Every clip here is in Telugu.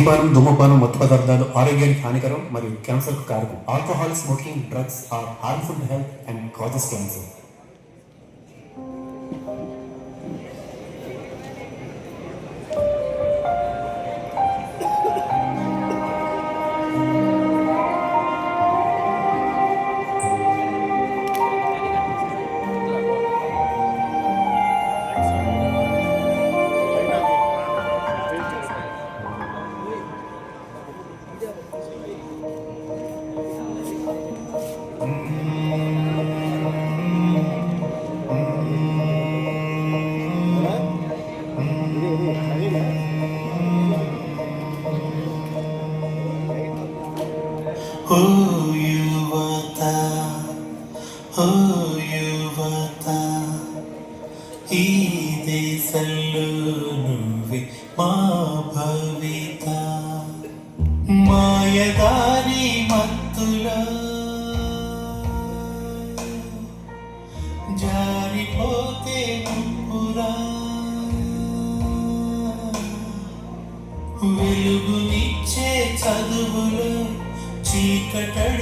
మద్యపానం ధూమపానం మత్తు పదార్థాలు ఆరోగ్యానికి హానికరం మరియు క్యాన్సర్కు కారకం. Alcohol smoking drugs are harmful health and causes cancer మాయదారి మత్తులో జారిపోతే ముప్పురా. వెలుగునిచ్చే చదువులు చీకటడుగే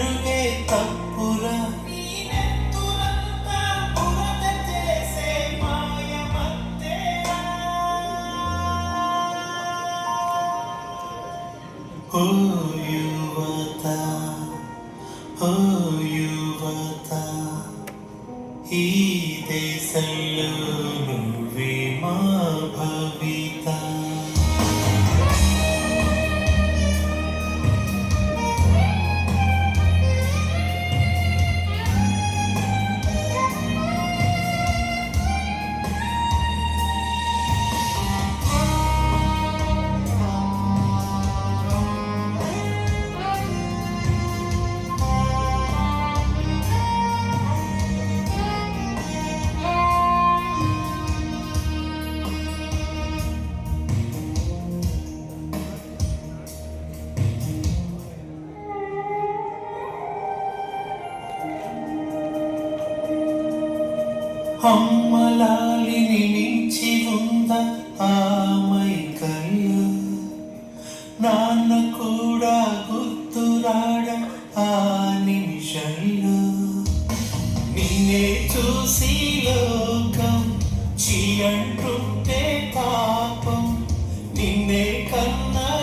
నిన్నే చూసి లోకం చీ అంటుంటే పాపం. నిన్నే కన్నా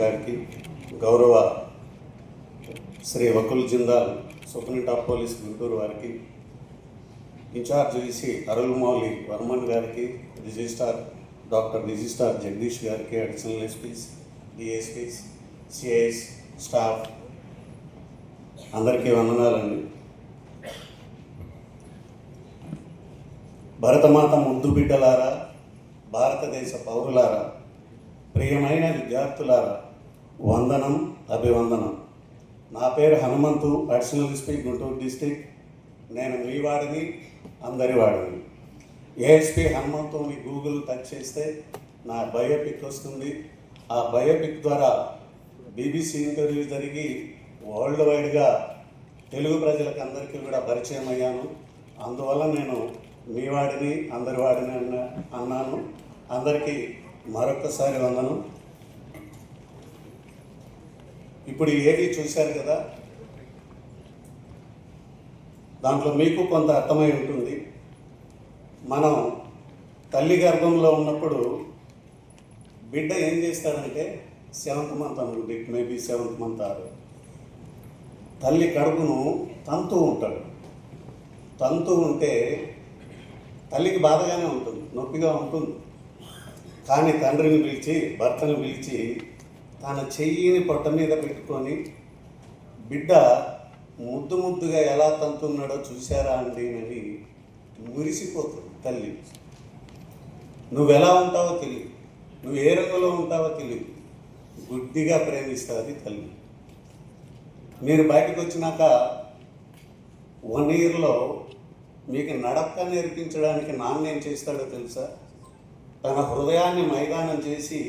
గారికి గౌరవ Shri Vakul Jindal superintendent of police Guntur వారికి ఇన్ఛార్జ్ విసి అరుల్మౌలి వర్మన్ గారికి రిజిస్ట్రార్ డాక్టర్ రిజిస్ట్రార్ జగదీష్ గారికి additional SPs DSPs CIs staff అందరికీ వందనాలండి. భరతమాత ముద్దు బిడ్డలారా భారతదేశ పౌరులారా ప్రియమైన విద్యార్థులారా వందనం అభివందనం. నా పేరు Hanumanthu additional SP Guntur district నేను మీ వాడిని అందరి వాడిని. ఏఎస్పి హనుమంతుని గూగుల్ టచ్ చేస్తే నా బయోపిక్ వస్తుంది. ఆ బయోపిక్ ద్వారా బీబీసీ ఇంటర్వ్యూ జరిగి వరల్డ్ వైడ్గా తెలుగు ప్రజలకు అందరికీ కూడా పరిచయం అయ్యాను. అందువల్ల నేను మీ వాడిని అందరి వాడిని అన్నాను. అందరికీ మరొకసారి వందను. ఇప్పుడు ఏవి చూశారు కదా? దాంట్లో మీకు కొంత అర్థమై ఉంటుంది. మనం తల్లి గర్భంలో ఉన్నప్పుడు బిడ్డ ఏం చేస్తాడంటే సెవెంత్ మంత్ అనుకుంటే ఇట్ మేబీ సెవెంత్ మంత్ ఆరు. తల్లి కడుపును తంతు ఉంటాడు. తంతు ఉంటే తల్లికి బాధగానే ఉంటుంది నొప్పిగా ఉంటుంది. కానీ తండ్రిని పిలిచి భర్తను పిలిచి తన చెయ్యిని పొట్ట మీద పెట్టుకొని బిడ్డ ముద్దు ముద్దుగా ఎలా తంతున్నాడో చూశారా అండి అని మురిసిపోతుంది తల్లి. నువ్వెలా ఉంటావో తెలియదు నువ్వు ఏ రంగులో ఉంటావో తెలియదు గుడ్డిగా ప్రేమిస్తుంది తల్లి. మీరు బయటకు వచ్చినాక వన్ ఇయర్లో మీకు నడక నేర్పించడానికి నాన్న ఏం చేస్తాడో తెలుసా? తన హృదయాన్ని మైదానం చేసి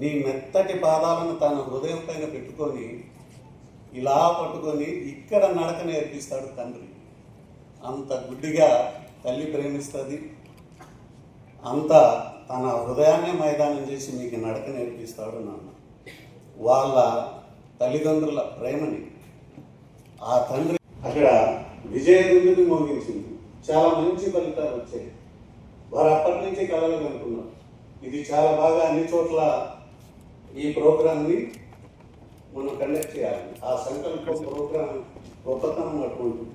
నీ మెత్తటి పాదాలను తన హృదయం పైన పెట్టుకొని ఇలా పట్టుకొని ఇక్కడ నడక నేర్పిస్తాడు తండ్రి. అంత గుడ్డిగా తల్లి ప్రేమిస్తుంది. అంత తన హృదయాన్నే మైదానం చేసి మీకు నడక నేర్పిస్తాడు నాన్న. వాళ్ళ తల్లిదండ్రుల ప్రేమని ఆ తండ్రి అక్కడ విజయదుందుని మోగించింది. చాలా మంచి ఫలితాలు వచ్చాయి. వారు అప్పటి నుంచి కలలు కనుక్కున్నారు. ఇది చాలా బాగా అన్ని చోట్ల ఈ ప్రోగ్రామ్ని మనం కండక్ట్ చేయాలి. ఆ సంకల్పం ప్రోగ్రాం గొప్పతనం అటువంటిది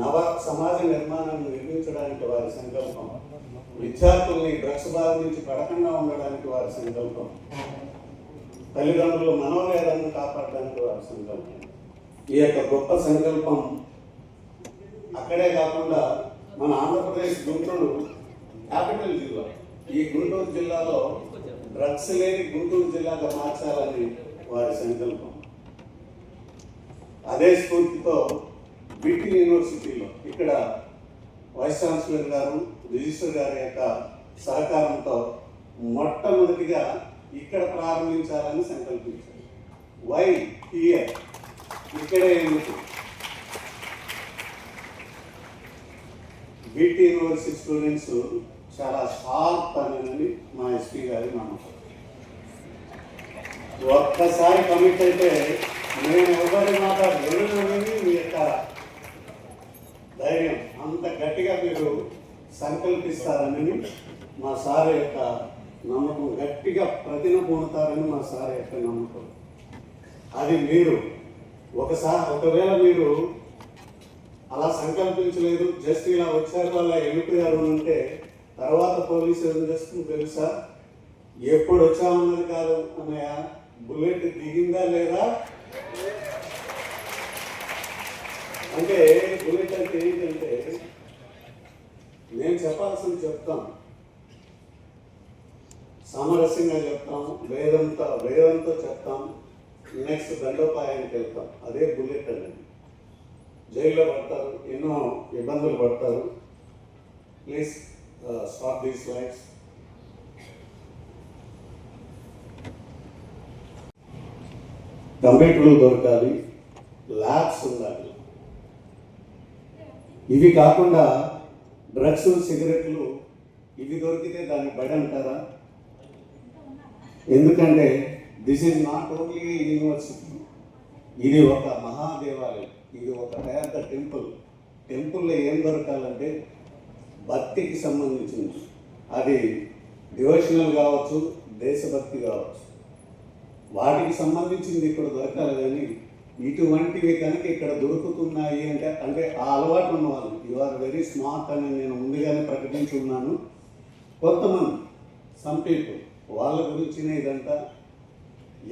నవ సమాజ నిర్మాణాన్ని నిర్మించడానికి వారి సంకల్పం. విద్యార్థుల్ని డ్రగ్స్ బాధ నుంచి పడకుండా ఉండడానికి వారి సంకల్పం. తల్లిదండ్రులు మనోవేదాన్ని కాపాడడానికి వారి సంకల్పం. ఈ యొక్క గొప్ప సంకల్పం అక్కడే కాకుండా మన ఆంధ్రప్రదేశ్ గుంటూరు క్యాపిటల్ జిల్లా. ఈ గుంటూరు జిల్లాలో డ్రగ్స్ లేని గుంటూరు జిల్లాగా మార్చాలని వారి సంకల్పం. అదే స్ఫూర్తితో బీటీ యూనివర్సిటీలో ఇక్కడ వైస్ ఛాన్సలర్ గారు రిజిస్టర్ గారి యొక్క సహకారంతో మొట్టమొదటిగా ఇక్కడ ప్రారంభించాలని సంకల్పించారు. వై హియర్ ఇక్కడే ఎందుకు? బీటీ యూనివర్సిటీ స్టూడెంట్స్ చాలా షార్ప్ అనేది మా ఎస్పీ గారి నమ్మకం ఒక్కసారి కమిట్ అయితే నేను ఎవరి మాట వినని మీ యొక్క ధైర్యం. అంత గట్టిగా మీరు సంకల్పిస్తారని మా సార్ యొక్క నమ్మకం గట్టిగా ప్రతిన పూడతారని మా సార్ యొక్క నమ్మకం. అది మీరు ఒకసారి ఒకవేళ మీరు అలా సంకల్పించలేదు జస్ట్ ఇలా వచ్చారు వాళ్ళ వెళ్ళిపోయారు అంటే తర్వాత పోలీసు ఏం చేస్తుంది తెలుసా? ఎప్పుడు వచ్చామన్నది కాదు అన్నయ్య? బుల్లెట్ దిగిందా లేదా? అంటే బుల్లెట్ అంటే ఏంటంటే నేను చెప్పాల్సింది చెప్తాం. సామరస్యంగా చెప్తాం వేదంతో వేదంతో చెప్తాం. నెక్స్ట్ దండోపాయానికి వెళ్తాం. అదే బుల్లెట్ అనేది జైల్లో పడతారు ఎన్నో ఇబ్బందులు పడతారు. Please. Uh, stop these lives కంప్యూటర్లు దొరకాలి. ల్యాబ్స్ ఉండాలి. ఇవి కాకుండా డ్రగ్స్ సిగరెట్లు ఇవి దొరికితే దాన్ని బయట అంటారా? ఎందుకంటే this is not only university ఇది ఒక మహాదేవాలయం ఇది ఒక పెద్ద టెంపుల్ టెంపుల్లో ఏం దొరకాలంటే భక్తికి సంబంధించింది అది డివోషనల్ కావచ్చు దేశభక్తి కావచ్చు. వాటికి సంబంధించింది ఇక్కడ దొరకాలి కానీ ఇటువంటివి కనుక ఇక్కడ దొరుకుతున్నాయి అంటే అంటే ఆ అలవాటు ఉన్నవాళ్ళు యు ఆర్ వెరీ స్మార్ట్ అని నేను ముందుగానే ప్రకటించున్నాను కొంతమంది సమ్ పీపుల్ వాళ్ళ గురించిన ఇదంతా.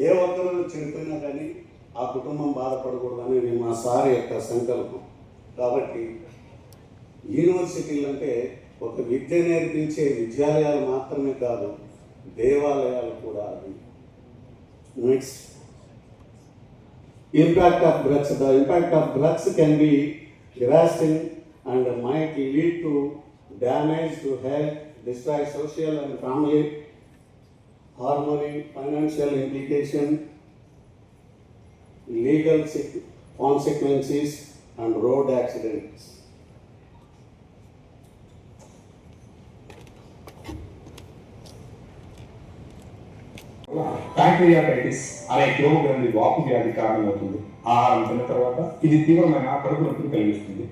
ఏ ఒక్కరు చెడిపోయినా కానీ ఆ కుటుంబం బాధపడకూడదని మా సార్ యొక్క సంకల్పం. కాబట్టి యూనివర్సిటీలు అంటే ఒక విద్య నేర్పించే విద్యాలయాలు మాత్రమే కాదు దేవాలయాలు కూడా అవి. Impact of drugs the impact of drugs can be grossing and might lead to damage to health destroy social and family harmony financial implication legal consequences and road accidents pancreatitis అనే క్లోవ్ గ్రంథి వాపు వ్యాధి కారణమవుతుంది. ఆహారం తిన్న తర్వాత ఇది తీవ్రమైన కడుపు నొప్పిని కలిగిస్తుంది.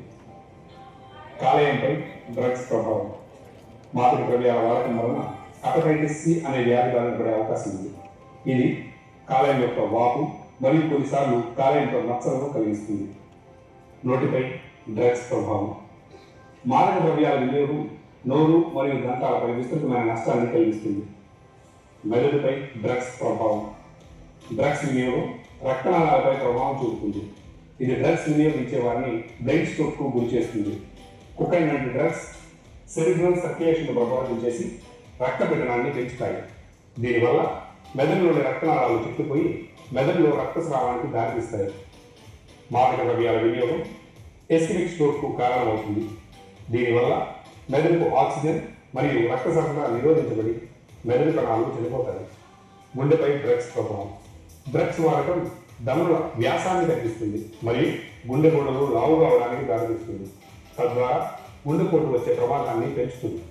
కాలేయంపై డ్రగ్స్ ప్రభావం. మాతృ ద్రవ్యాల వాడకం వలన హెపటైటిస్ సి అనే వ్యాధి బారిన పడే అవకాశం ఉంది. ఇది కాలేయం యొక్క వాపు మరియు కొన్నిసార్లు కాలేయంతో మచ్చలను కలిగిస్తుంది. నోటిపై డ్రగ్స్ ప్రభావం. మాదక ద్రవ్యాల వినియోగం నోరు మరియు దంతాలపై విస్తృతమైన నష్టాన్ని కలిగిస్తుంది. మెదడుపై డ్రగ్స్ ప్రభావం. డ్రగ్స్ వినియోగం రక్తనాళాలపై ప్రభావం చూపుతుంది. ఇది డ్రగ్స్ వినియోగించే వారిని బ్రెయిన్ స్ట్రోక్కు గురి చేస్తుంది. కుకైన్ వంటి డ్రగ్స్ సెరిబ్రల్ సర్క్యులేషన్ ప్రభావితం చేసి రక్త పీడనాన్ని పెంచుతాయి. దీనివల్ల మెదడులోని రక్తనాళాలు చిక్కుపోయి మెదడులో రక్తస్రావానికి దారితీస్తాయి. మాదక ద్రవ్యాల వినియోగం ఎస్కిమిక్ స్ట్రోక్కు కారణమవుతుంది. దీనివల్ల మెదడుకు ఆక్సిజన్ మరియు రక్త సరఫరా నిరోధించబడి మెదడు కణాలు చనిపోతాయి. గుండెపై డ్రగ్స్ ప్రభావం. డ్రగ్స్ వాడకం దమల వ్యాసాన్ని తగ్గిస్తుంది. మరియు గుండె గోడలు లావు కావడానికి దారితీస్తుంది. తద్వారా గుండెపోటు వచ్చే ప్రమాదాన్ని పెంచుతుంది.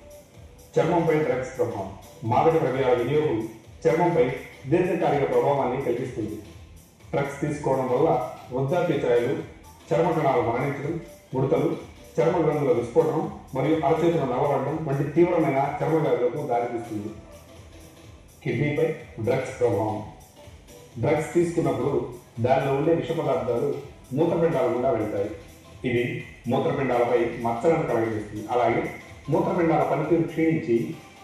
చర్మంపై డ్రగ్స్ ప్రభావం. మాదక ద్రవ్యాల వినియోగం చర్మంపై దీర్ఘకాలిక ప్రభావాన్ని కలిగిస్తుంది. డ్రగ్స్ తీసుకోవడం వల్ల వృద్ధాప్య ఛాయలు చర్మ కణాలు మరణించడం ముడతలు చర్మ గ్రంథుల విస్ఫోటనం మరియు అరచేతులు నలవడం వంటి తీవ్రమైన చర్మ వ్యాధులకు దారితీస్తుంది. కిడ్నీపై డ్రగ్స్ ప్రభావం. డ్రగ్స్ తీసుకున్నప్పుడు దానిలో ఉండే విష పదార్థాలు మూత్రపిండాల గుండా వెళ్తాయి. ఇది మూత్రపిండాలపై మచ్చలను కలగజేస్తుంది. అలాగే మూత్రపిండాల పనితీరు క్షీణించి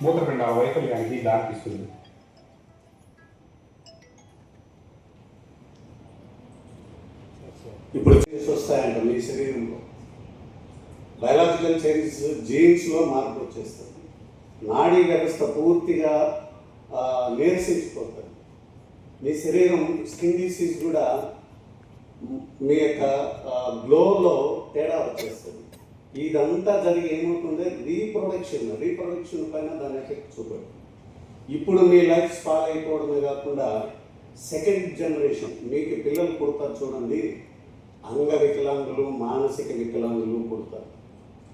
మూత్రపిండాల వైఫల్యానికి దారితీస్తుంది. ఇప్పుడు చేంజెస్ వస్తాయంట మీ శరీరంలో. బయలాజికల్ చేంజెస్ జీన్స్లో మార్పు వచ్చేస్తుంది నాడీ వ్యవస్థ పూర్తిగా నీరసించిపోతుంది మీ శరీరం స్కిన్ డిసీజ్ కూడా మీ యొక్క గ్లోలో తేడా వచ్చేస్తుంది. ఇదంతా జరిగి ఏమవుతుంది? రీప్రొడక్షన్ రీప్రొడక్షన్ పైన దాని ఎఫెక్ట్ చూపడు ఇప్పుడు మీ లైఫ్ స్పాల్ అయిపోవడమే కాకుండా సెకండ్ జనరేషన్ మీకు పిల్లలు పుడతారు చూడండి. అంగ వికలాంగులు మానసిక వికలాంగులు పుడతారు.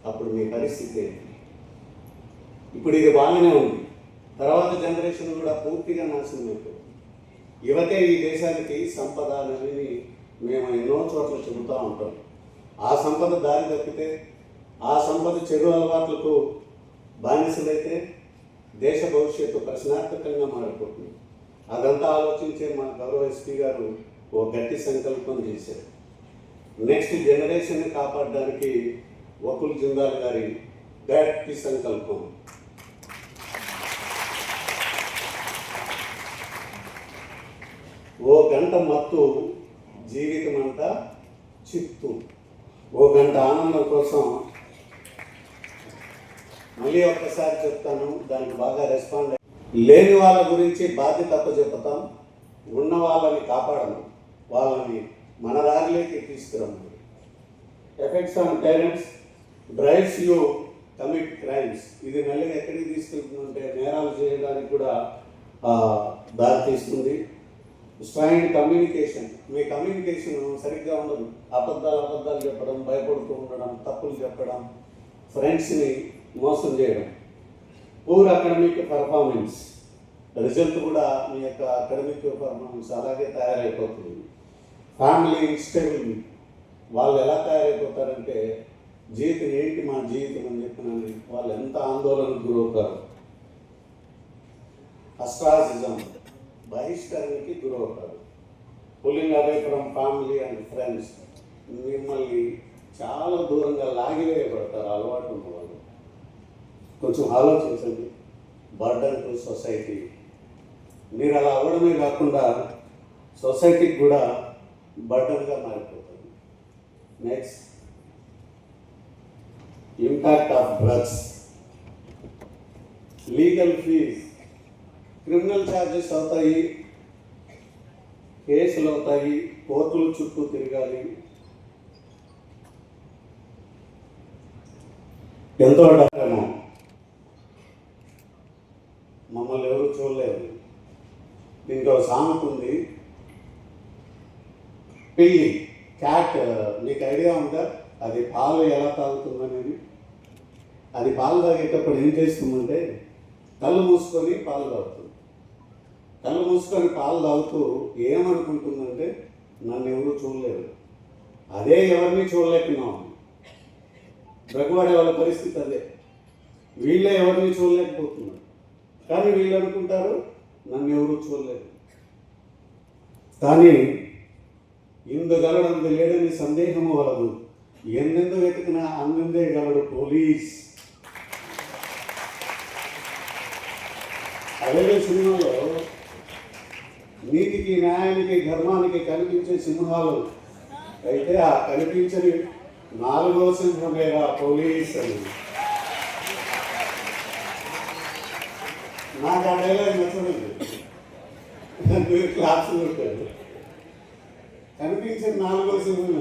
అప్పుడు మీ పరిస్థితి ఏంటి? ఇప్పుడు ఇది బాగానే ఉంది. తర్వాత జనరేషన్ కూడా పూర్తిగా నాశనం అయిపోయింది. యువతే ఈ దేశానికి సంపద అనేది మేము ఎన్నో చోట్ల చెబుతూ ఉంటాం. ఆ సంపద దారి తప్పితే ఆ సంపద చెడు అలవాట్లకు బానిసలైతే దేశ భవిష్యత్తు ప్రశ్నార్థకంగా మారిపోతుంది. అదంతా ఆలోచించే మా గౌరవ ఎస్పీ గారు ఓ గట్టి సంకల్పం చేశారు. నెక్స్ట్ జనరేషన్ కాపాడడానికి వకుల్ జిందాల్ గారి గట్టి సంకల్పం ఓ గంట మత్తు జీవితం అంతా చిత్తు. ఓ గంట ఆనందం కోసం మళ్ళీ ఒక్కసారి చెప్తాను దానికి బాగా రెస్పాండ్ లేని వాళ్ళ గురించి బాధ్యత చెప్తాం ఉన్న వాళ్ళని కాపాడము వాళ్ళని మన దారిలోకి తీసుకురమ్ము effects on parents drives you commit crimes. ఇది మళ్ళీ ఎక్కడికి తీసుకెళ్తుందంటే నేరాలు చేయడానికి కూడా దారి తీస్తుంది. స్ట్రాండ్ కమ్యూనికేషన్ మీ కమ్యూనికేషన్ సరిగ్గా ఉండదు. అబద్ధాలు అబద్ధాలు చెప్పడం భయపడుతూ ఉండడం తప్పులు చెప్పడం ఫ్రెండ్స్ని మోసం చేయడం. పూర్ అకాడమిక్ పర్ఫార్మెన్స్ రిజల్ట్ కూడా మీ యొక్క అకాడమిక్ పర్ఫార్మెన్స్ అలాగే తయారైపోతుంది. ఫ్యామిలీ ఇన్స్టేబుల్ వాళ్ళు ఎలా తయారైపోతారంటే జీవితం ఏంటి మా జీవితం అని చెప్పినని వాళ్ళు ఎంత ఆందోళనకు గురవుతారు? అస్ట్రాసిజం బహిష్కరణకి గురవుతారు. Pulling away from family and friends మిమ్మల్ని చాలా దూరంగా లాగివేయబడతారు అలవాటు ఉన్న వాళ్ళు కొంచెం ఆలోచించండి. బర్డన్ టు సొసైటీ మీరు అలా అవ్వడమే కాకుండా సొసైటీకి కూడా బర్డన్గా మారిపోతుంది. Next impact of drugs legal fees criminal charges అవుతాయి కేసులు అవుతాయి కోర్టుల చుట్టూ తిరగాలి. ఎంతో డబ్బేమో మమ్మల్ని ఎవరు చూడలేరు దీనికి ఒక సామెత ఉంది. పిల్లి క్యాట్ నీకు ఐడియా ఉందా? అది పాలు ఎలా తాగుతుందనేది? అది పాలు తాగేటప్పుడు ఏం చేస్తుందంటే కళ్ళు మూసుకొని పాలు తాగుతుంది. కళ్ళు మూసుకొని కాలు తాగుతూ ఏమనుకుంటుందంటే నన్ను ఎవరు చూడలేరు అదే ఎవరిని చూడలేకున్నాం బ్రగ్వాడే వాళ్ళ పరిస్థితి అదే. వీళ్ళే ఎవరిని చూడలేకపోతున్నారు. కానీ వీళ్ళు అనుకుంటారు నన్ను ఎవరు చూడలేరు కానీ ఇందుగలడంది లేదని సందేహము వలదు. ఎందెందు వెతికినా అందిందే గలడు పోలీస్. అదే సినిమాలో నీతికి న్యాయానికి ధర్మానికి కనిపించే సింహాలు. అయితే ఆ కనిపించని నాలుగో సింహమేగా పోలీస్ అని. నాకు ఆ డైలాగ్ నచ్చలేదు. మీరు క్లాస్ కొట్టారు కనిపించిన నాలుగో సింహం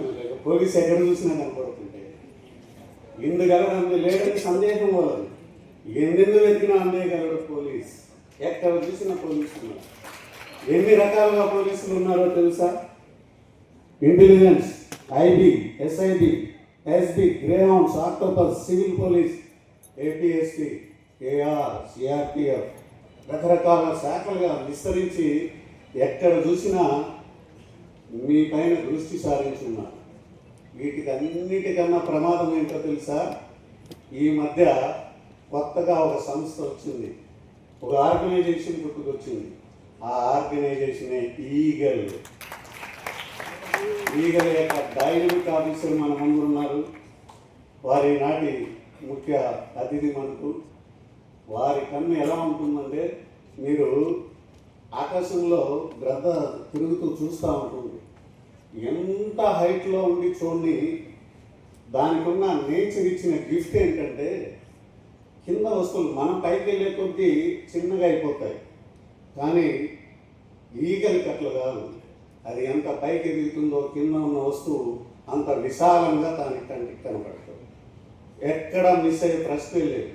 పోలీస్ ఎక్కడ చూసినా కనపడుతుంటే. ఇందుగలడు లేదని సందేహం వలదు ఎన్నెందు వెతికినా అందేయగలడు పోలీస్. ఎక్కడ చూసినా పోలీసులు ఉన్నారు. ఎన్ని రకాలుగా పోలీసులు ఉన్నారో తెలుసా intelligence IB SIB SB Greyhounds Octopus civil police APSP AR CRPF రకరకాల శాఖలుగా విస్తరించి ఎక్కడ చూసినా మీ పైన దృష్టి సారించున్నారు. వీటికి అన్నిటికన్నా ప్రమాదం ఏంటో తెలుసా? ఈ మధ్య కొత్తగా ఒక సంస్థ వచ్చింది. ఒక ఆర్గనైజేషన్ పుట్టుకొచ్చింది ఆ ఆర్గనైజేషనే ఈగల్. ఈగల్ యొక్క డైనమిక్ ఆఫీసర్ మన ముందు ఉన్నారు. వారి నాటి ముఖ్య అతిథి మనకు. వారి కన్ను ఎలా ఉంటుందంటే మీరు ఆకాశంలో గ్రద్ద తిరుగుతూ చూస్తూ ఉంటుంది. ఎంత హైట్లో ఉండి చూడండి. దానికి ఉన్న నేచర్ ఇచ్చిన గిఫ్ట్ ఏంటంటే కింద వస్తువులు మనం పైకి వెళ్ళే కొద్దీ చిన్నగా అయిపోతాయి. కానీ ఈగలకి కట్లు కాదు. అది ఎంత పైకి ఎదుగుతుందో కింద ఉన్న వస్తువు అంత విశాలంగా దానికి కంటికి కనపడుతుంది. ఎక్కడ మిస్ అయ్యే ప్రశ్నే లేదు.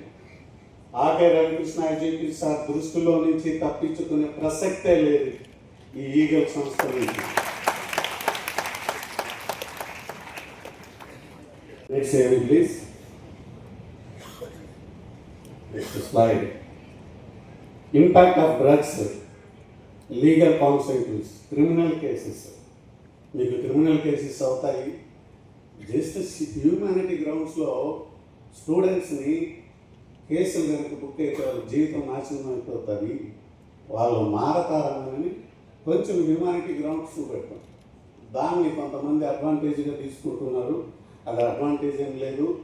ఆకే రవికృష్ణ ఐజీపీ సార్ దృష్టిలో నుంచి తప్పించుకునే ప్రసక్తే లేదు ఈ ఈగల్ సంస్థ నుంచి. Next please next slide impact of drugs legal consequences criminal cases మీకు క్రిమినల్ కేసెస్ అవుతాయి. జస్ట్ హ్యూమానిటీ గ్రౌండ్స్లో స్టూడెంట్స్ని కేసులు కనుక బుక్ అయితే వాళ్ళ జీవితం నాశనం అయిపోతుంది. వాళ్ళు మారతారని కొంచెం హ్యూమానిటీ గ్రౌండ్స్ పెట్టాం దాన్ని కొంతమంది అడ్వాంటేజ్గా తీసుకుంటున్నారు. అది అడ్వాంటేజ్ ఏం లేదు.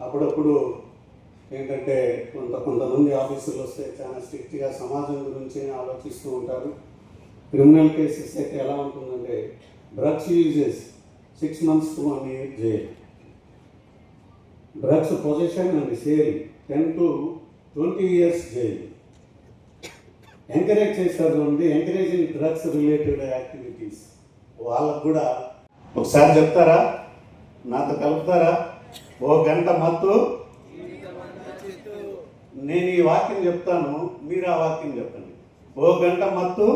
అప్పుడప్పుడు ఏంటంటే కొంత కొంతమంది ఆఫీసులు వస్తే చాలా స్ట్రిక్ట్గా సమాజం గురించి ఆలోచిస్తూ ఉంటారు. క్రిమినల్ కేసెస్ అయితే ఎలా ఉంటుందంటే drugs uses six months to one year jail. Drugs possession and sale ten to twenty years jail. Encourage చేస్తారు అంటే ఎంకరేజింగ్ డ్రగ్స్ రిలేటెడ్ యాక్టివిటీస్. వాళ్ళకు కూడా ఒకసారి చెప్తారా? నాతో కలుపుతారా? ఓ గంట మత్తు. నేను ఈ వాక్యం చెప్తాను మీరు ఆ వాక్యం చెప్పండి. ఓ గంట మత్తు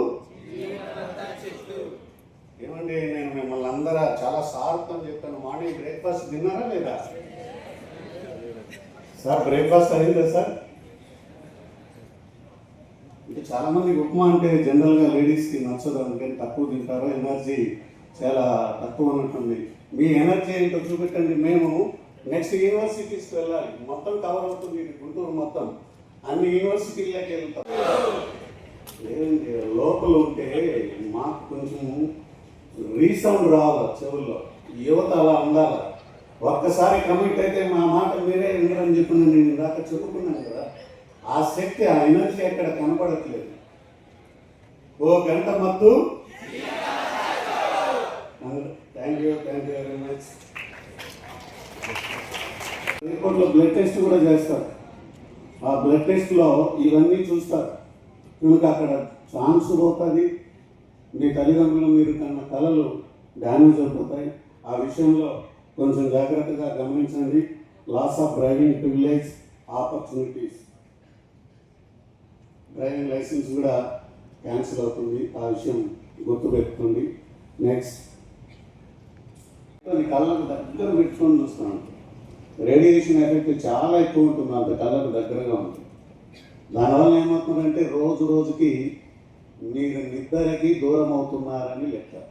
ఏమండి నేను మిమ్మల్ని అందరూ చాలా సార్థం చెప్తాను మార్నింగ్ బ్రేక్ఫాస్ట్ తిన్నారా లేదా? సార్ బ్రేక్ఫాస్ట్ అయిందా సార్? అంటే చాలామంది ఉప్మా అంటే జనరల్గా లేడీస్కి నచ్చదు అందుకని తక్కువ తింటారు. ఎనర్జీ చాలా తక్కువ ఉన్నట్టుంది. మీ ఎనర్జీ ఏంటో చూపెట్టండి. మేము నెక్స్ట్ యూనివర్సిటీస్కి వెళ్ళాలి. మొత్తం కవర్ అవుతుంది ఇది గుంటూరు మొత్తం. అన్ని యూనివర్సిటీలకి వెళ్తాం. లేదండి లోపల ఉంటే మాకు కొంచెం రీసౌండ్ రావాలి చెవుల్లో? యువత అలా ఉండాలి? ఒక్కసారి కమిట్ అయితే మా మాట మీరే వినరని చెప్పిన నేను ఇందాక చెప్పుకున్నాను కదా. ఆ శక్తి ఆ ఎనర్జీ ఎక్కడ కనపడట్లేదు. ఓ గంట మత్తు. Thank you thank you very much. ఎయిర్పోర్ట్లో బ్లడ్ టెస్ట్ కూడా చేస్తారు. ఆ బ్లడ్ టెస్ట్లో ఇవన్నీ చూస్తారు. మీకు అక్కడ ఛాన్స్ పోతుంది. మీ తల్లిదండ్రులు మీరు కన్న కళలు డ్యామేజ్ అయిపోతాయి. ఆ విషయంలో కొంచెం జాగ్రత్తగా గమనించండి. Loss of driving privilege opportunities driving licence కూడా క్యాన్సిల్ అవుతుంది. ఆ విషయం గుర్తుపెట్టుకోండి నెక్స్ట్ కళ్ళకు దగ్గర పెట్టుకొని చూస్తున్నాను. రేడియేషన్ ఎఫెక్ట్ చాలా ఎక్కువ ఉంటుంది అంత కళ్ళకు దగ్గరగా ఉంటుంది. దానివల్ల ఏమవుతుందంటే రోజు రోజుకి మీరు నిద్రకి దూరం అవుతున్నారని లెక్క.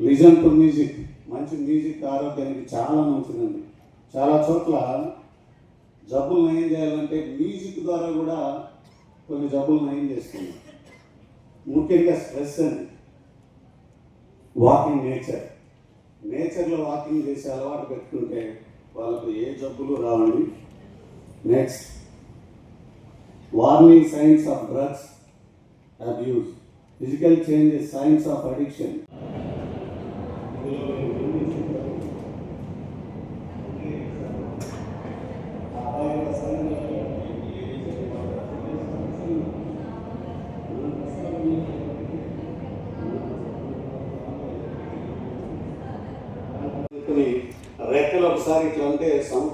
లిజన్ టు మ్యూజిక్ మంచి మ్యూజిక్ ఆరోగ్యానికి చాలా మంచిదండి. చాలా చోట్ల జబ్బులు నయం చేయాలంటే మ్యూజిక్ ద్వారా కూడా కొన్ని జబ్బులు నయం చేస్తుంది? ముఖ్యంగా స్ట్రెస్ అని వాకింగ్ నేచర్ నేచర్లో వాకింగ్ చేసే అలవాటు పెట్టుకుంటే వాళ్ళకు ఏ జబ్బులు రావండి. Next warning signs of drugs abuse physical changes signs of addiction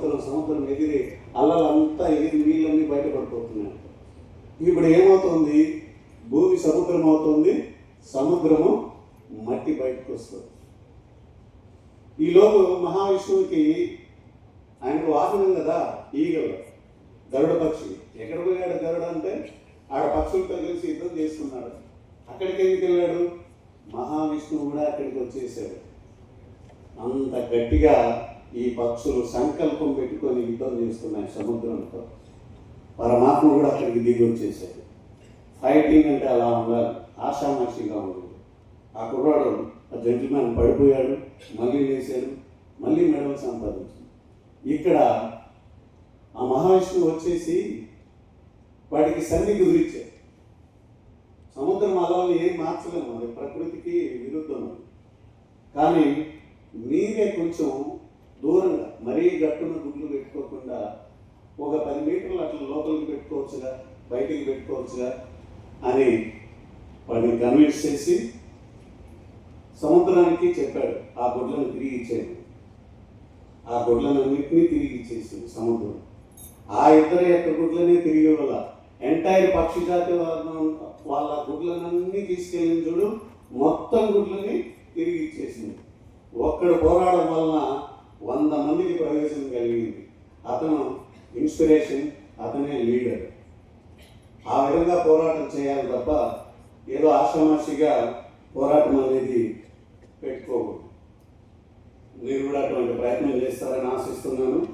సంవత్సరం సముద్రం ఎగిరి అల్లలంతా ఎగిరి నీళ్ళన్నీ బయటపడిపోతున్నాయి. ఇప్పుడు ఏమవుతుంది? భూమి సముద్రం అవుతుంది. సముద్రము మట్టి బయటకు వస్తుంది ఈలోపు మహావిష్ణువుకి ఆయనకు వాహనం కదా ఈగలు. గరుడ పక్షి. ఎక్కడ పోయాడు గరుడ అంటే? ఆడ పక్షులతో కలిసి యుద్ధం చేస్తున్నాడు. అక్కడికి ఎందుకు వెళ్ళాడు? మహావిష్ణువు కూడా అక్కడికి వచ్చేసాడు. అంత గట్టిగా ఈ పక్షులు సంకల్పం పెట్టుకొని యుద్ధం చేస్తున్నాయి సముద్రంతో. పరమాత్మ కూడా అక్కడికి దిగి వచ్చేసాడు. ఫైటింగ్ అంటే అలా ఉండాలి. ఆషామాషిగా ఉంది ఆ కుర్రాడు ఆ జెంటిల్మెన్ పడిపోయాడు మళ్ళీ లేచాడు మళ్ళీ మెడల్ సంపాదించాడు. ఇక్కడ ఆ మహావిష్ణువు వచ్చేసి వాడికి సన్ని కుదిరిచ్చాడు సముద్రం అలవాలు ఏం మార్చలేము అది ప్రకృతికి విరుద్ధం కానీ మీరే కొంచెం దూరంగా మరీ గట్టున గుడ్లు పెట్టుకోకుండా ఒక పది మీటర్లు అట్లా లోపలికి పెట్టుకోవచ్చుగా బయటికి పెట్టుకోవచ్చుగా అని వాడిని కన్విన్స్ చేసి సముద్రానికి చెప్పాడు ఆ గుడ్లను తిరిగి ఇచ్చేయండి. ఆ గుడ్లన్నింటినీ తిరిగి ఇచ్చేసింది సముద్రం. ఆ ఇద్దరు యొక్క గుడ్లనే తిరిగి ఇవ్వాల? ఎంటైర్ పక్షి జాతి వాళ్ళ- వాళ్ళ గుడ్లనన్నీ తీసుకెళ్ళిన చూడు మొత్తం గుడ్లని తిరిగి ఇచ్చేసింది. ఒక్కడు పోరాడడం వలన వంద మందికి ప్రవేశం కలిగింది. అతను ఇన్స్పిరేషన్ అతనే లీడర్. ఆ విధంగా పోరాటం చేయాలి తప్ప ఏదో ఆషామాషిగా పోరాటం అనేది పెట్టుకోకూడదు. మీరు కూడా అటువంటి ప్రయత్నం చేస్తారని ఆశిస్తున్నాను.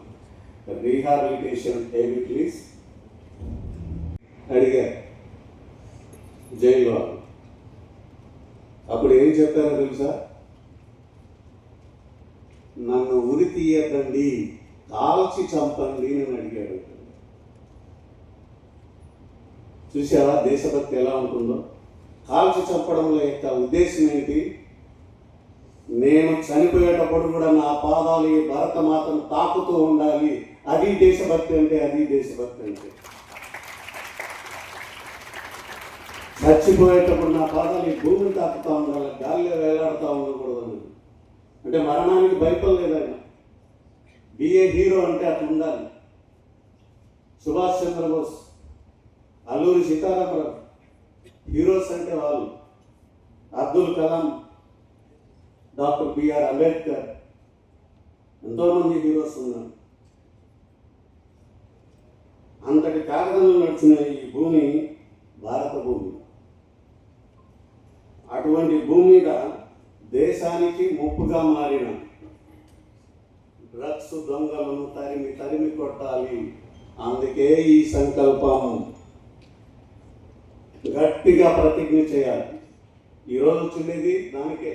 రీహాబిలిటేషన్ ఏవి ప్లీజ్. అడిగారు జైల్లో అప్పుడు ఏం చెప్పారో తెలుసా? నన్ను ఉరి తీయకండి కాల్చి చంపండి అని అడిగాడు. చూసావా దేశభక్తి ఎలా ఉంటుందో? కాల్చి చంపడంలో యొక్క ఉద్దేశం ఏంటి నేను చనిపోయేటప్పుడు కూడా నా పాదాలు ఈ భరతమాతను తాకుతూ ఉండాలి. అది దేశభక్తి అంటే అది దేశభక్తి అంటే. చచ్చిపోయేటప్పుడు నా పాదాలు ఈ భూమిని తాకుతూ ఉండాలి గాలిలో వేలాడుతూ ఉండకూడదు అంటే మరణానికి భయపడలేదు ఆయన. బిఏ హీరో అంటే అట్లా ఉండాలి. సుభాష్ చంద్రబోస్ అల్లూరి సీతారామరావు హీరోస్ అంటే వాళ్ళు. Abdul Kalam doctor B R Ambedkar. ఎంతోమంది హీరోస్ ఉన్నారు. అంతటి కారణంలో నడిచిన ఈ భూమి భారత భూమి. అటువంటి భూమి మీద దేశానికి ముప్పుగా మారిన డ్రగ్స్ దొంగలను తరిమి తరిమి కొట్టాలి. అందుకే ఈ సంకల్పం గట్టిగా ప్రతిజ్ఞ చేయాలి. ఈరోజు వచ్చిండేది దానికే.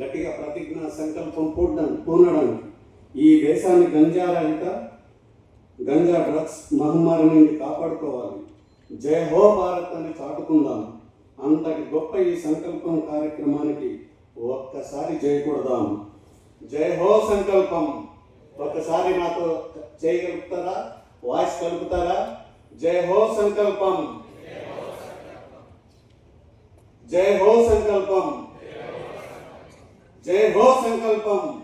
గట్టిగా ప్రతిజ్ఞ సంకల్పం పూడడం పూనడం ఈ దేశాన్ని గంజా రహిత గంజా డ్రగ్స్ మహమ్మారి నుండి కాపాడుకోవాలి. జై హో భారత్ అని చాటుకుందాం. అంతటి గొప్ప ఈ సంకల్పం కార్యక్రమానికి ఒక్కసారి చేయకూడదాం జై హో సంకల్పం. ఒక్కసారి నాతో చేయగలుగుతారా వాయిస్ కలుపుతారా? జై హో సంకల్పం. జై హో సంకల్పం. జై హో సంకల్పం.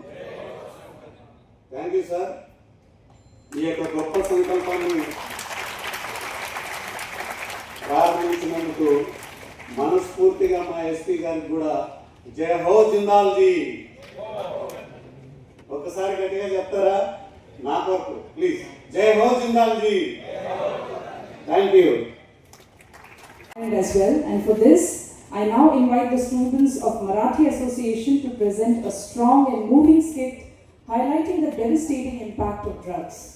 Thank you sir. ఈ యొక్క గొప్ప సంకల్పాన్ని ప్రారంభించినందుకు మనస్ఫూర్తిగా మా ఎస్పీ గారికి కూడా జయ హో జిందాల్జీ ఒక్కసారి గట్టిగా చెప్తారా నా కొరకు ప్లీజ్ జయ హో Jindalji thank you as well. And for this, I now invite the students of Marathi Association to present a strong and moving skit highlighting the devastating impact of drugs.